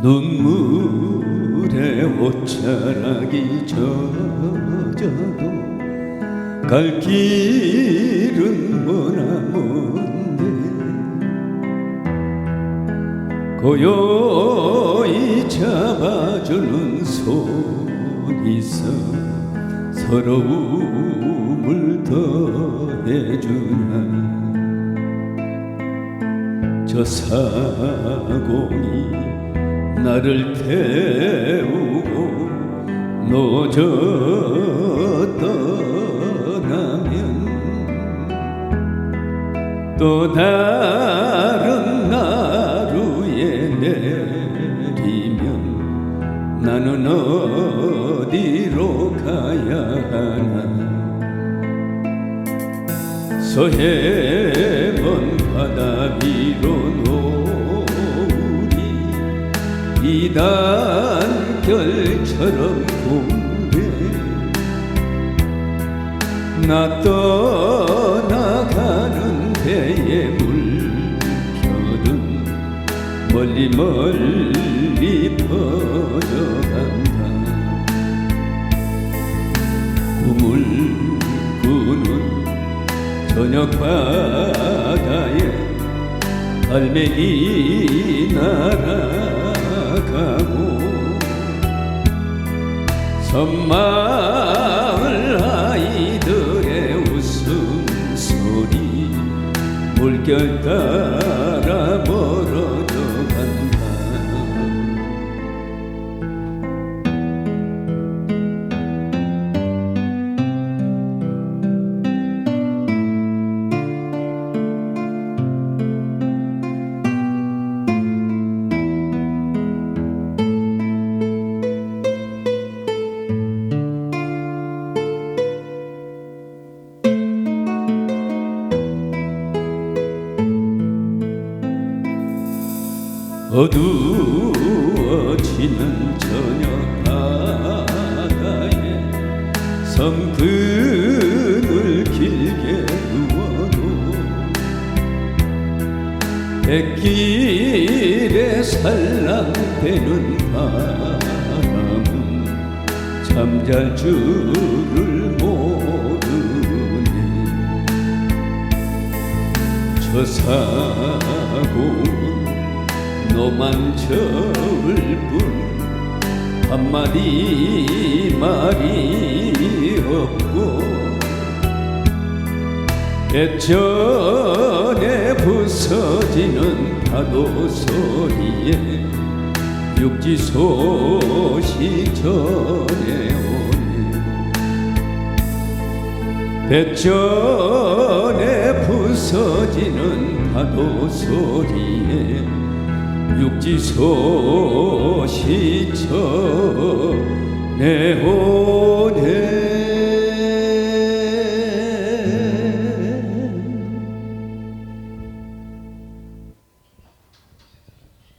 눈물에 옷자락이 젖어도 갈 길은 머나먼데. 고요히 잡아주는 손 있어 서러움을 더해주나. 저 사공이 나를 태우고 노저 떠나면 또 다른 하루에 내리면 나는 어디로 가야 하나? 서해 이단결처럼 공대. 나 떠나가는 배의 물결은 멀리 멀리 퍼져간다. 꿈을 꾸는 저녁 바다에 갈매기 날아가고 섬마을 아이들의 웃음소리 물결 따 어두워지는 저녁 바다에 섬근을 길게 누워도 백길에 살랑대는 바람은 잠잘 줄을 모르네. 저 사고는 저을 뿐 한마디 말이 없고 배전에 부서지는 파도 소리에 육지 소식 전해오네 배전에 부서지는 파도 소리에 육지소시처 내혼에